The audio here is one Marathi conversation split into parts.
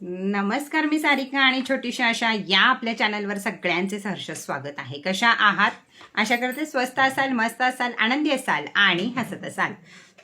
नमस्कार मी सारिका आणि छोटीशा अशा या आपल्या चॅनलवर सगळ्यांचे सहर्ष स्वागत आहे. कशा आहात? आशा करते स्वस्त असाल मस्त असाल आनंदी असाल आणि हसत असाल.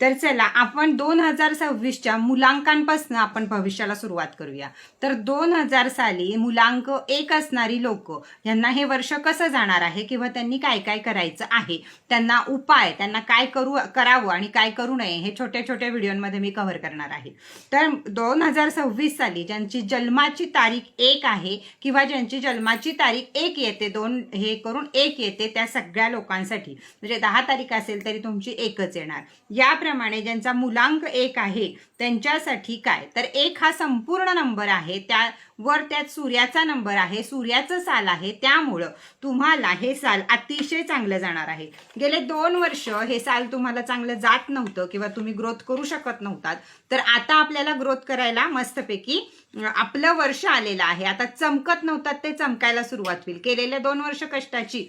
तर चला आपण दोन हजार सव्वीसच्या मुलांकांपासून आपण भविष्याला सुरुवात करूया. तर दोन हजार साली मुलांक एक असणारी लोक यांना हे वर्ष कसं जाणार आहे किंवा त्यांनी काय काय करायचं आहे त्यांना उपाय त्यांना काय करू करावं आणि काय करू नये हे छोट्या छोट्या व्हिडिओमध्ये मी कव्हर करणार आहे. तर दोन हजार सव्वीस साली ज्यांची जन्माची तारीख एक आहे किंवा ज्यांची जन्माची तारीख एक येते दोन हे करून एक येते त्या सगळ्या लोकांसाठी म्हणजे दहा तारीख असेल तरी तुमची एकच येणार. या त्याप्रमाणे ज्यांचा मुलांक एक आहे त्यांच्यासाठी काय? तर एक हा संपूर्ण नंबर आहे त्यावर त्यात सूर्याचा नंबर आहे सूर्याचं साल आहे त्यामुळं तुम्हाला हे साल अतिशय चांगलं जाणार आहे. गेले दोन वर्ष हे साल तुम्हाला चांगलं जात नव्हतं किंवा तुम्ही ग्रोथ करू शकत नव्हतात. तर आता आपल्याला ग्रोथ करायला मस्तपैकी आपलं वर्ष आलेलं आहे. आता चमकत नव्हतात ते चमकायला सुरुवात होईल. केलेल्या दोन वर्ष कष्टाची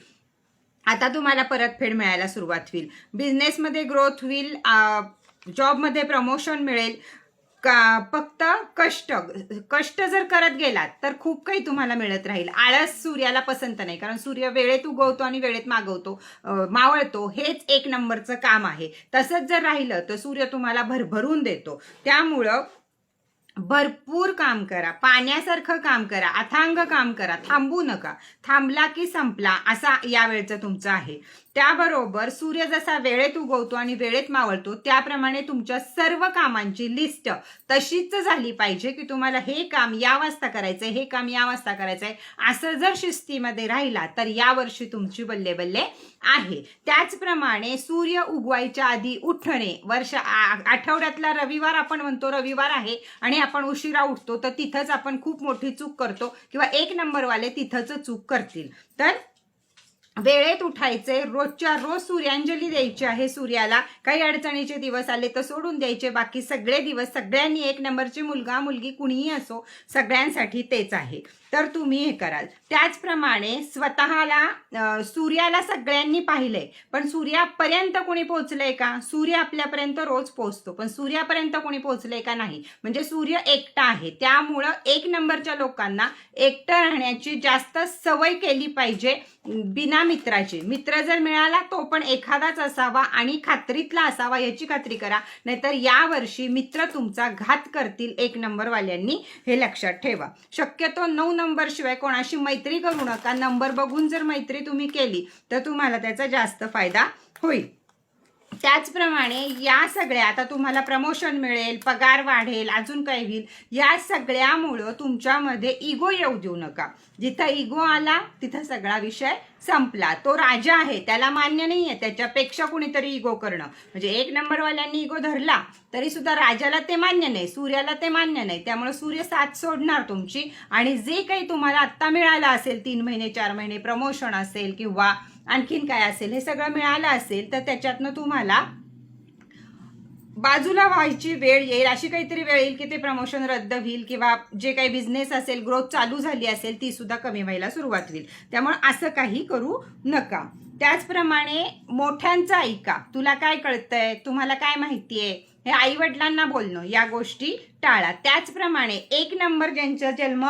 आता तुम्हाला परतफेड मिळायला सुरुवात होईल. बिझनेसमध्ये ग्रोथ होईल जॉबमध्ये प्रमोशन मिळेल. का फक्त कष्ट कष्ट जर करत गेलात तर खूप काही तुम्हाला मिळत राहील. आळस सूर्याला पसंत नाही कारण सूर्य वेळेत उगवतो आणि वेळेत मागवतो मावळतो हेच एक नंबरचं काम आहे. तसंच जर राहिलं तर सूर्य तुम्हाला भरभरून देतो. त्यामुळं भरपूर काम करा. पाण्यासारखं काम करा. अथांग काम करा. थांबू नका. थांबला की संपला. असा या वेळचं तुमचं आहे. त्याबरोबर सूर्य जसा वेळेत उगवतो आणि वेळेत मावळतो त्याप्रमाणे तुमच्या सर्व कामांची लिस्ट तशीच झाली पाहिजे की तुम्हाला हे काम या वाजता करायचंय हे काम या वाजता करायचंय. असं जर शिस्तीमध्ये राहिला तर या वर्षी तुमची बल्ले बल्ले आहे. त्याचप्रमाणे सूर्य उगवायच्या आधी उठणे वर्ष आठवड्यातला रविवार आपण म्हणतो रविवार आहे आणि आपण उशिरा उठतो तर तिथंच आपण खूप मोठी चूक करतो किंवा एक नंबरवाले तिथंच चूक करतील. तर वेळेत उठायचे रोजच्या रोज सूर्यांजली द्यायची आहे सूर्याला. काही अडचणीचे दिवस आले तर सोडून द्यायचे. बाकी सगळे दिवस सगळ्यांनी एक नंबरची मुलगा मुलगी कुणीही असो सगळ्यांसाठी तेच आहे. तर तुम्ही हे कराल. त्याचप्रमाणे स्वतःला सूर्याला सगळ्यांनी पाहिलंय. पण सूर्यापर्यंत कोणी पोहोचलंय का? सूर्य आपल्यापर्यंत रोज पोहोचतो. पण सूर्यापर्यंत कोणी पोहोचलंय का नाही? म्हणजे सूर्य एकटा आहे. त्यामुळं एक नंबरच्या लोकांना एकटं राहण्याची जास्त सवय केली पाहिजे. बिना मित्राची. मित्र जर मिळाला तो पण एखादाच असावा आणि खात्रीतला असावा याची खात्री करा. नाहीतर यावर्षी मित्र तुमचा घात करतील एक नंबरवाल्यांनी हे लक्षात ठेवा. शक्यतो नऊ नंबर शिवाय कोणाशी मैत्री करू नका. नंबर बघून जर मैत्री तुम्ही केली तर तुम्हाला त्याचा जास्त फायदा होईल. त्याचप्रमाणे या सगळ्या आता तुम्हाला प्रमोशन मिळेल पगार वाढेल अजून काय होईल या सगळ्यामुळं तुमच्यामध्ये इगो येऊ देऊ नका. जिथं इगो आला तिथं सगळा विषय संपला. तो राजा आहे त्याला मान्य नाही आहे त्याच्यापेक्षा कुणीतरी इगो करणं. म्हणजे एक नंबरवाल्यांनी इगो धरला तरी सुद्धा राजाला ते मान्य नाही सूर्याला ते मान्य नाही. त्यामुळे सूर्य साथ सोडणार तुमची. आणि जे काही तुम्हाला आत्ता मिळालं असेल तीन महिने चार महिने प्रमोशन असेल किंवा आणखीन काय असेल? हे सगळं मिळालं असेल तर त्याच्यातनं तुम्हाला बाजूला व्हायची वेळ येईल अशी काहीतरी वेळ येईल की ते प्रमोशन रद्द होईल किंवा जे काही बिझनेस असेल ग्रोथ चालू झाली असेल ती सुद्धा कमी व्हायला सुरुवात होईल. त्यामुळे असं काही करू नका. त्याचप्रमाणे मोठ्यांचं ऐका. तुला काय कळतंय? तुम्हाला काय माहिती आहे हे आई वडिलांना बोलणं या गोष्टी टाळा. त्याचप्रमाणे एक नंबर ज्यांचा जन्म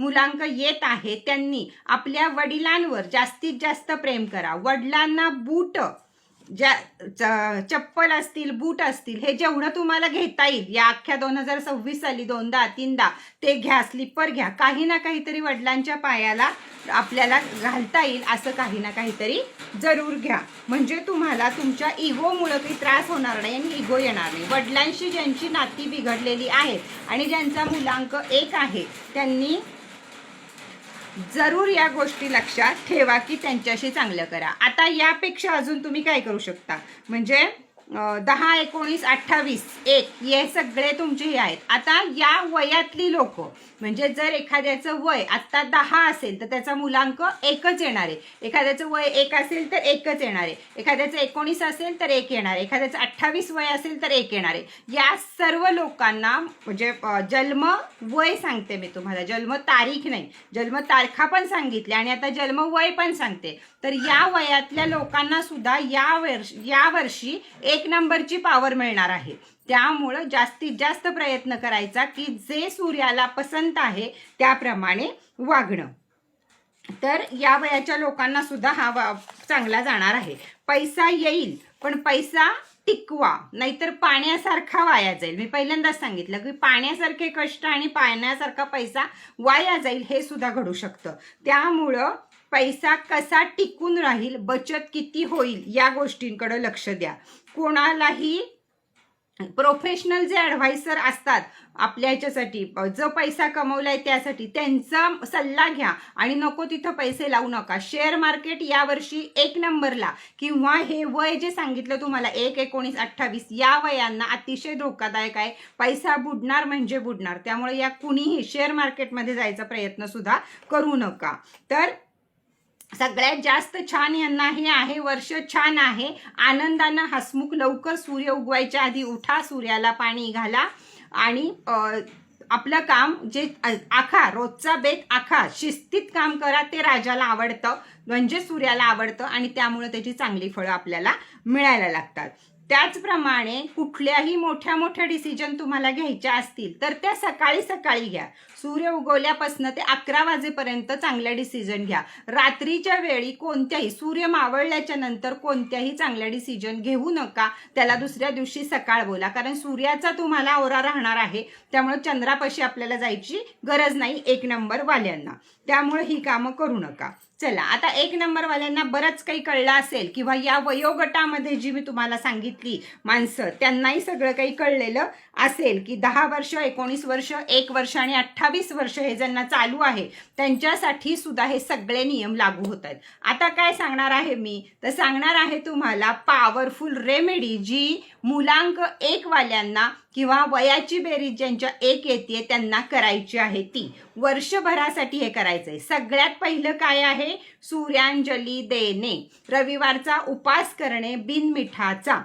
मुलांक येत आहे त्यांनी आपल्या वडिलांवर जास्तीत जास्त प्रेम करा. वडिलांना बूट ज्या च- चप्पल असतील बूट असतील हे जेवढं तुम्हाला घेता येईल या अख्ख्या दोन हजार सव्वीस साली दोनदा तीनदा ते घ्या स्लिपर घ्या काही ना काहीतरी वडिलांच्या पायाला आपल्याला घालता येईल असं काही ना काहीतरी जरूर घ्या. म्हणजे तुम्हाला तुमच्या इगोमुळं काही त्रास होणार नाही आणि इगो येणार नाही. वडिलांशी ज्यांची नाती बिघडलेली आहेत आणि ज्यांचा मुलांक एक आहे त्यांनी जरूर या गोष्टी लक्षात ठेवा की त्यांच्याशी चांगलं करा. आता यापेक्षा अजून तुम्ही काय करू शकता? म्हणजे दहा एकोणीस अठ्ठावीस एक हे सगळे तुमचे हे आहेत. आता या वयातली लोक म्हणजे जर एखाद्याचं वय आत्ता दहा असेल तर त्याचा मुलांक एकच येणार आहे. एखाद्याचं वय एक असेल तर एकच येणार आहे. एखाद्याचं एकोणीस असेल तर एक येणार आहे. एखाद्याचं अठ्ठावीस वय असेल तर एक येणार आहे. या सर्व लोकांना म्हणजे जन्म वय सांगते मी तुम्हाला. जन्म तारीख नाही. जन्म तारखा पण सांगितली आणि आता जन्म वय पण सांगते. तर या वयातल्या लोकांना सुद्धा या वर्ष या वर्षी एक नंबरची पॉवर मिळणार आहे. त्यामुळं जास्तीत जास्त प्रयत्न करायचा की जे सूर्याला पसंत आहे त्याप्रमाणे वागणं. तर या वयाच्या लोकांना सुद्धा हा वा चांगला जाणार आहे. पैसा येईल पण पैसा टिकवा नाहीतर पाण्यासारखा वाया जाईल. मी पहिल्यांदाच सांगितलं की पाण्यासारखे कष्ट आणि पाण्यासारखा पैसा वाया जाईल हे सुद्धा घडू शकतं. त्यामुळं पैसा कसा टिकून राहील बचत किती होईल या गोष्टींकडे लक्ष द्या. कोणालाही प्रोफेशनल जे ॲडव्हायसर असतात आपल्या ह्याच्यासाठी जो पैसा कमवलाय त्यासाठी त्यांचा सल्ला घ्या आणि नको तिथं पैसे लावू नका. शेअर मार्केट यावर्षी एक नंबरला किंवा हे वय जे सांगितलं तुम्हाला एक एकोणीस अठ्ठावीस या वयांना अतिशय धोकादायक आहे. पैसा बुडणार म्हणजे बुडणार. त्यामुळे या कुणीही शेअर मार्केटमध्ये जायचा प्रयत्न सुद्धा करू नका. तर सगळ्यात जास्त छान यांना हे आहे वर्ष छान आहे. आनंदानं हसमुख लवकर सूर्य उगवायच्या आधी उठा सूर्याला पाणी घाला. आणि आपलं काम जे आखा रोजचा बेत आखा शिस्तीत काम करा ते राजाला आवडतं. म्हणजे सूर्याला आवडतं आणि त्यामुळे त्याची चांगली फळं आपल्याला मिळायला लागतात. त्याचप्रमाणे कुठल्याही मोठ्या मोठ्या डिसिजन तुम्हाला घ्यायच्या असतील तर त्या सकाळी सकाळी घ्या. सूर्य उगवल्यापासून ते अकरा वाजेपर्यंत चांगल्या डिसिजन घ्या. रात्रीच्या वेळी कोणत्याही सूर्य मावळल्याच्या नंतर कोणत्याही चांगल्या डिसिजन घेऊ नका. त्याला दुसऱ्या दिवशी सकाळ बोला. कारण सूर्याचा तुम्हाला ओरा राहणार आहे त्यामुळे चंद्रापाशी आपल्याला जायची गरज नाही एक नंबर वाल्यांना त्यामुळे ही कामं करू नका. चला आता एक नंबर वाल्यांना बरंच काही कळलं असेल किंवा या वयोगटामध्ये जी मी तुम्हाला सांगितली माणसं त्यांनाही सगळं काही कळलेलं असेल की दहा वर्ष एकोणीस वर्ष एक वर्ष आणि अठ्ठावीस वर्ष हे ज्यांना चालू आहे त्यांच्यासाठी सुद्धा हे सगळे नियम लागू होत आहेत. आता काय सांगणार आहे मी? तर सांगणार आहे तुम्हाला पॉवरफुल रेमेडी जी मुलांक एकवाल्यांना किंवा वयाची बेरीज ज्यांच्या एक येते त्यांना करायची आहे ती. वर्षभरासाठी हे करायचं आहे सगळ्यात पहिलं काय आहे? सूर्यांजली देणे. रविवारचा उपास करणे बिनमिठाचा.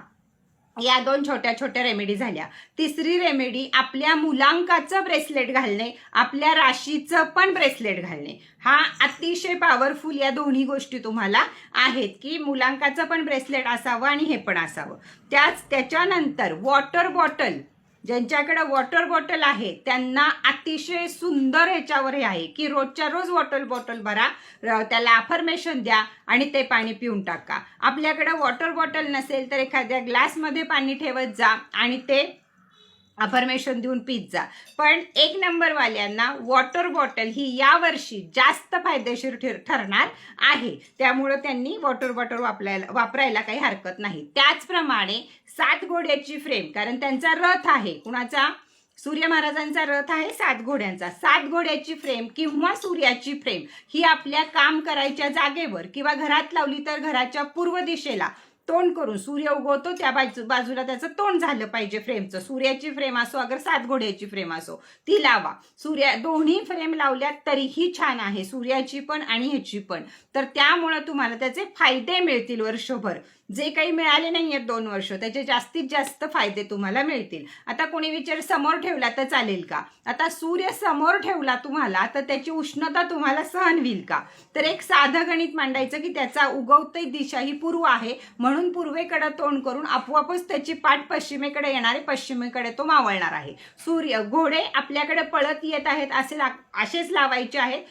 या दोन छोट्या छोट्या रेमेडी झाल्या. तिसरी रेमेडी आपल्या मुलांकाचं ब्रेसलेट घालणे आपल्या राशीचं पण ब्रेसलेट घालणे. हा अतिशय पॉवरफुल या दोन्ही गोष्टी तुम्हाला आहेत की मुलांकाचं पण ब्रेसलेट असावं आणि हे पण असावं. त्याच त्याच्यानंतर वॉटर बॉटल ज्यांच्याकडे वॉटर बॉटल आहे त्यांना अतिशय सुंदर ह्याच्यावर हे आहे की रोजच्या रोज वॉटर बॉटल भरा त्याला अफर्मेशन द्या आणि ते पाणी पिऊन टाका. आपल्याकडे वॉटर बॉटल नसेल तर एखाद्या ग्लासमध्ये पाणी ठेवत जा आणि ते अफर्मेशन देऊन पीत जा. पण एक नंबरवाल्यांना वॉटर बॉटल ही यावर्षी जास्त फायदेशीर ठर ठरणार आहे. त्यामुळं त्यांनी वॉटर बॉटल वापरायला वापरायला काही हरकत नाही. त्याचप्रमाणे सात घोड्याची फ्रेम कारण त्यांचा रथ आहे. कुणाचा? सूर्य महाराजांचा रथ आहे सात घोड्यांचा. सात घोड्याची फ्रेम किंवा सूर्याची फ्रेम ही आपल्या काम करायच्या जागेवर किंवा घरात लावली तर घराच्या पूर्व दिशेला तोंड करून सूर्य उगवतो त्या बाजू बाजूला त्याचं तोंड झालं पाहिजे फ्रेमचं सूर्याची फ्रेम असो अगर सात घोड्याची फ्रेम असो ती लावा. सूर्या दोन्ही फ्रेम लावल्यात तरीही छान आहे. सूर्याची पण आणि ह्याची पण. तर त्यामुळं तुम्हाला त्याचे फायदे मिळतील वर्षभर. जे काही मिळाले नाही आहेत दोन वर्ष त्याचे जास्तीत जास्त फायदे तुम्हाला मिळतील. आता कोणी विचार समोर ठेवला तर चालेल का? आता सूर्य समोर ठेवला तुम्हाला तर त्याची उष्णता तुम्हाला सहन होईल का? तर एक साधं गणित मांडायचं की त्याचा उगवते दिशा ही पूर्व आहे म्हणून पूर्वेकडे तोंड करून आपोआपच त्याची पाठ पश्चिमेकडे येणारे पश्चिमेकडे तो मावळणार आहे. सूर्य घोडे आपल्याकडे पळत येत आहेत असे ला असेच लावायचे आहेत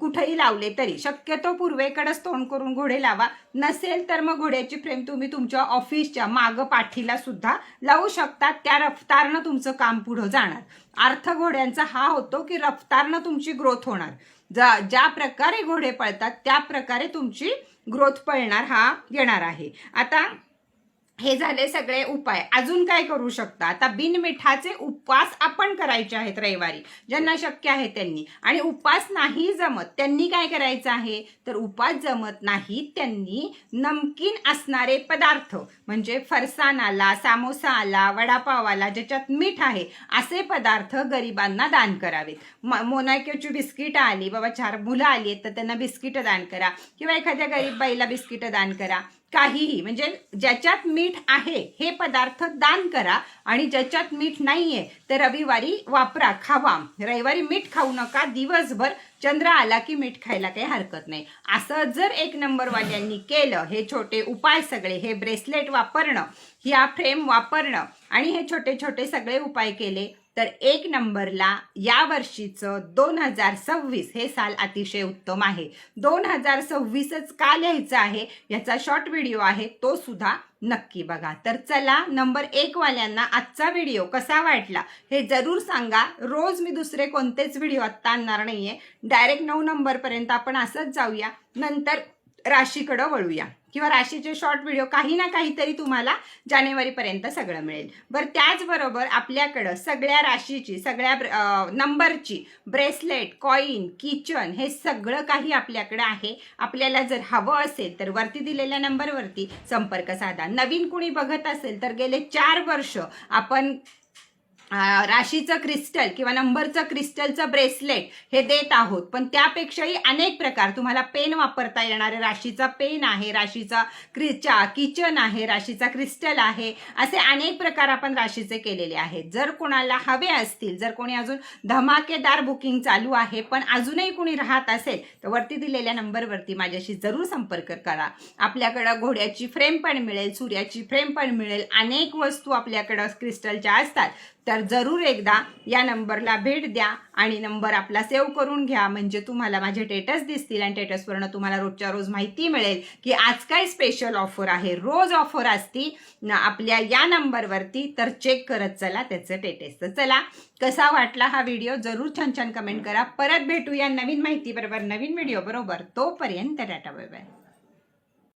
कुठेही लावले तरी. शक्यतो पूर्वेकडेच तोंड करून घोडे लावा. नसेल तर मग घोड्याची फ्रेम तुम्ही तुमच्या ऑफिसच्या माग पाठीला सुद्धा लावू शकता त्या रफ्तारनं तुमचं काम पुढं जाणार. अर्थ घोड्यांचा हा होतो की रफ्तारनं तुमची ग्रोथ होणार. ज्या ज्या प्रकारे घोडे पळतात त्या प्रकारे तुमची ग्रोथ पळणार हा येणार आहे. आता हे झाले सगळे उपाय. अजून काय करू शकता? आता बिनमिठाचे उपवास आपण करायचे आहेत रविवारी. ज्यांना शक्य आहे त्यांनी. आणि उपवास नाही जमत त्यांनी काय करायचं आहे? तर उपवास जमत नाही त्यांनी नमकीन असणारे पदार्थ. म्हणजे फरसाण आला सामोसा आला वडापाव आला ज्याच्यात मीठ आहे असे पदार्थ गरिबांना दान करावेत. मोनाक्योची बिस्किटं आली बाबा चार मुलं आली आहेत तर त्यांना बिस्किटं दान करा. किंवा एखाद्या गरीब बाईला बिस्किटं दान करा. काहीही म्हणजे ज्याच्यात मीठ आहे हे पदार्थ दान करा आणि ज्याच्यात मीठ नाहीये ते रविवारी वापरा खावा. रविवारी मीठ खाऊ नका दिवसभर चंद्र आला की मीठ खायला काही हरकत नाही. असं जर एक नंबरवाल्यांनी केलं हे छोटे उपाय सगळे हे ब्रेसलेट वापरणं ह्या फ्रेम वापरणं आणि हे छोटे छोटे सगळे उपाय केले तर एक नंबरला या वर्षीचं दोन हजार सव्वीस हे साल अतिशय उत्तम आहे. दोन हजार सव्वीसच का लिहायचं आहे? याचा शॉर्ट व्हिडिओ आहे तो सुद्धा नक्की बघा. तर चला नंबर एक वाल्यांना आजचा व्हिडिओ कसा वाटला हे जरूर सांगा. रोज मी दुसरे कोणतेच व्हिडिओ आत्ता आणणार नाहीये. डायरेक्ट नऊ नंबरपर्यंत आपण असंच जाऊया. नंतर राशीकडं वळूया. किंवा राशीचे शॉर्ट व्हिडिओ काही ना काहीतरी तुम्हाला जानेवारीपर्यंत सगळं मिळेल. बरं त्याचबरोबर आपल्याकडं सगळ्या राशीची सगळ्या नंबरची ब्रेसलेट कॉईन किचन हे सगळं काही आपल्याकडं आहे. आपल्याला जर हवं असेल तर वरती दिलेल्या नंबरवरती संपर्क साधा. नवीन कुणी बघत असेल तर गेले चार वर्ष आपण राशीचं क्रिस्टल किंवा नंबरचं क्रिस्टलचं ब्रेसलेट हे देत आहोत. पण त्यापेक्षाही अनेक प्रकार तुम्हाला पेन वापरता येणारे राशीचा पेन आहे राशीचा क्रिचा किचन आहे राशीचा क्रिस्टल आहे असे अनेक प्रकार आपण राशीचे केलेले आहेत. जर कोणाला हवे असतील जर कोणी अजून धमाकेदार बुकिंग चालू आहे पण अजूनही कोणी राहत असेल तर वरती दिलेल्या नंबरवरती माझ्याशी जरूर संपर्क करा. आपल्याकडं घोड्याची फ्रेम पण मिळेल सूर्याची फ्रेम पण मिळेल अनेक वस्तू आपल्याकडं क्रिस्टलच्या असतात. तर जरूर एकदा या नंबरला भेट द्या आणि नंबर आपला सेव्ह करून घ्या. म्हणजे तुम्हाला माझे टेटस दिसतील आणि टेटसवरनं तुम्हाला रोजच्या रोज माहिती मिळेल की आज काय स्पेशल ऑफर आहे. रोज ऑफर असती आपल्या या नंबरवरती तर चेक करत चला त्याचं टेटेस तर चला कसा वाटला हा व्हिडिओ जरूर छान छान कमेंट करा. परत भेटूया नवीन माहितीबरोबर नवीन व्हिडिओ बरोबर. तोपर्यंत टाटा बाय बाय